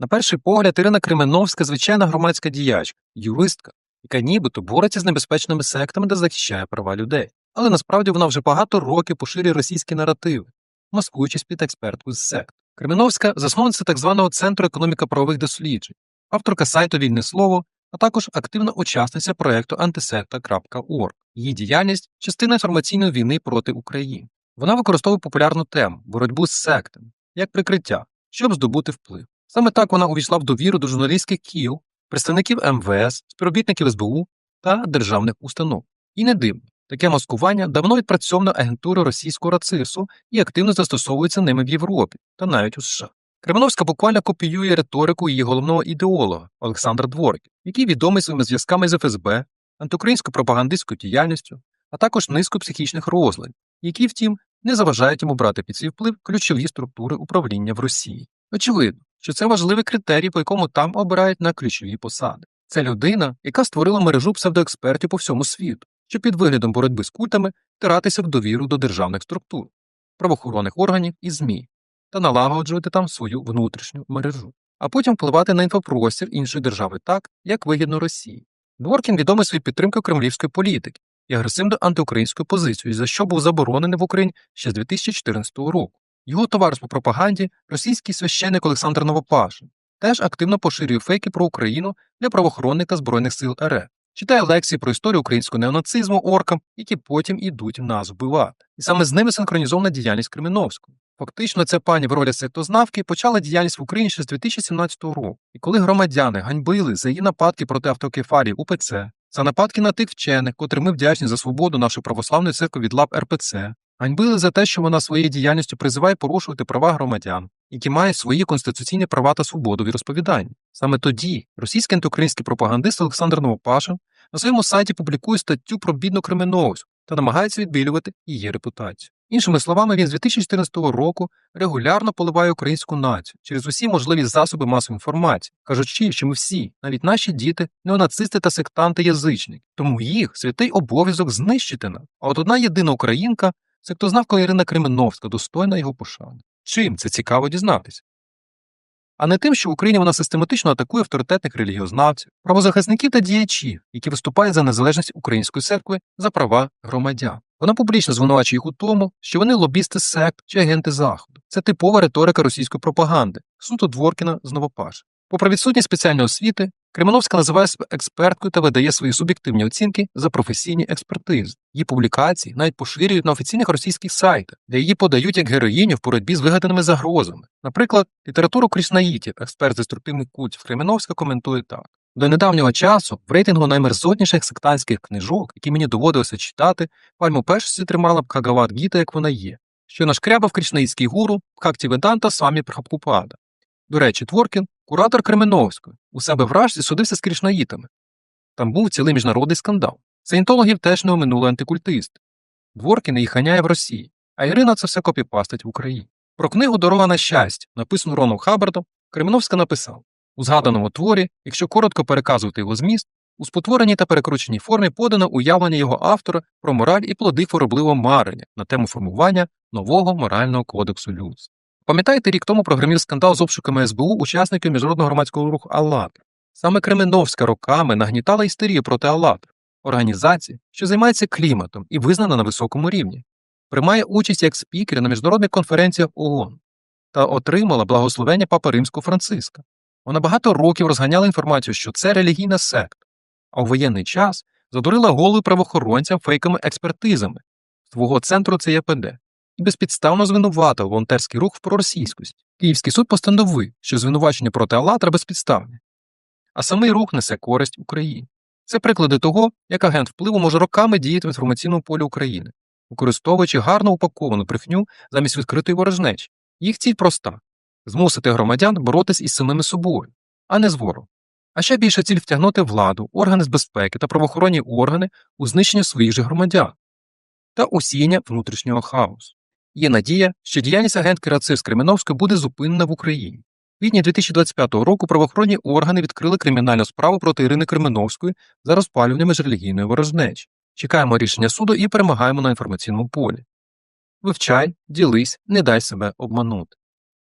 На перший погляд, Ірина Кременовська звичайна громадська діячка, юристка, яка нібито бореться з небезпечними сектами та захищає права людей. Але насправді вона вже багато років поширює російські наративи, маскуючись під експертку з сект. Кременовська засновниця так званого Центру економіка-правових досліджень, авторка сайту Вільне слово, а також активна учасниця проєкту антисекта.org. Її діяльність частина інформаційної війни проти України. Вона використовує популярну тему боротьбу з сектами як прикриття, щоб здобути вплив. Саме так вона увійшла в довіру до журналістських кіл, представників МВС, співробітників СБУ та державних установ. І не дивно, таке маскування давно відпрацьовано агентурою російського рацису і активно застосовується ними в Європі та навіть у США. Кременовська буквально копіює риторику її головного ідеолога Олександра Дворки, який відомий своїми зв'язками з ФСБ, антиукраїнською пропагандистською діяльністю, а також низкою психічних розладів, які, втім, не заважають йому брати під свій вплив ключові структури управління в Росії. Очевидно, що це важливий критерій, по якому там обирають на ключові посади. Це людина, яка створила мережу псевдоекспертів по всьому світу, щоб під виглядом боротьби з культами втиратися в довіру до державних структур, правоохоронних органів і ЗМІ та налагоджувати там свою внутрішню мережу, а потім впливати на інфопростір іншої держави так, як вигідно Росії. Дворкін відомий своєю підтримкою кремлівської політики і агресивною антиукраїнською позицією, за що був заборонений в Україні ще з 2014 року. Його товариш по пропаганді, російський священник Олександр Новопашин, теж активно поширює фейки про Україну для правоохоронних збройних сил РФ, читає лекції про історію українського неонацизму оркам, які потім ідуть нас вбивати. І саме з ними синхронізована діяльність Креміновського. Фактично, ця пані в ролі сектознавки почала діяльність в Україні ще з 2017 року. І коли громадяни ганьбили за її нападки проти автокефалії УПЦ, за нападки на тих вчених, котрим ми вдячні за свободу нашої православної церкви від лап РПЦ, ганьбили за те, що вона своєю діяльністю призиває порушувати права громадян, які мають свої конституційні права та свободу від розповідання. Саме тоді російський антиукраїнський пропагандист Олександр Новопашин на своєму сайті публікує статтю про бідну Кременовську та намагається відбілювати її репутацію. Іншими словами, він з 2014 року регулярно поливає українську націю через усі можливі засоби масової інформації, кажучи, що ми всі, навіть наші діти, неонацисти та сектанти-язичники, тому їх святий обов'язок знищити нам. А от одна єдина українка, сектознавка Ірина Кременовська, достойна його пошани. Чим це цікаво дізнатися? А не тим, що в Україні вона систематично атакує авторитетних релігіознавців, правозахисників та діячів, які виступають за незалежність української церкви за права громадян. Вона публічно звинувачує їх у тому, що вони лобісти сект чи агенти Заходу. Це типова риторика російської пропаганди, суто Дворкіна з Новопаш. Попри відсутність спеціальної освіти, Кременовська називає себе експерткою та видає свої суб'єктивні оцінки за професійні експертизи. Її публікації навіть поширюють на офіційних російських сайтах, де її подають як героїню в боротьбі з вигаданими загрозами. Наприклад, літературу Крішнаїтів, експерт з деструктивних культів Кременовська коментує так. До недавнього часу в рейтингу наймерзотніших сектантських книжок, які мені доводилося читати, пальму першості тримала б Хагават Гіта, як вона є, що нашкрябав кришнаїцький гуру Бхакті Веданта самі Прабхупада. До речі, Творкін, куратор Кременовської, у себе в Рашці судився з кришнаїтами. Там був цілий міжнародний скандал. Саєнтологів теж не оминули антикультисти. Дворкін їх ханяє в Росії, а Ірина це все копіпастить в Україні. Про книгу Дорога на щастя, написану Роном Хаббардом, Кременовська написав у згаданому творі, якщо коротко переказувати його зміст, у спотвореній та перекрученій формі подано уявлення його автора про мораль і плоди хворобливого марення на тему формування нового морального кодексу людства. Пам'ятаєте, рік тому прогремів скандал з обшуками СБУ учасників міжнародного громадського руху «АЛЛАТРА». Саме Кременовська роками нагнітала істерію проти «АЛЛАТРА» – організації, що займається кліматом і визнана на високому рівні, приймає участь як спікер на міжнародних конференціях ООН та отримала благословення Папи Римського Франциска. Вона багато років розганяла інформацію, що це релігійна секта, а у воєнний час задурила голову правоохоронцям фейками експертизами свого центру ЦЄПД і безпідставно звинуватив волонтерський рух в проросійськості. Київський суд постановив, що звинувачення проти Алатра безпідставні, а самий рух несе користь Україні. Це приклади того, як агент впливу може роками діяти в інформаційному полі України, використовуючи гарно упаковану брехню замість відкритої ворожнечі. Їх ціль проста змусити громадян боротись із самими собою, а не з ворогом. А ще більше ціль втягнути владу, органи з безпеки та правоохоронні органи у знищення своїх же громадян та усіяння внутрішнього хаосу. Є надія, що діяльність агентки Рацис Кременовської буде зупинена в Україні. В квітні 2025 року правоохоронні органи відкрили кримінальну справу проти Ірини Кременовської за розпалювання міжрелігійної ворожнечі. Чекаємо рішення суду і перемагаємо на інформаційному полі. Вивчай, ділись, не дай себе обманути.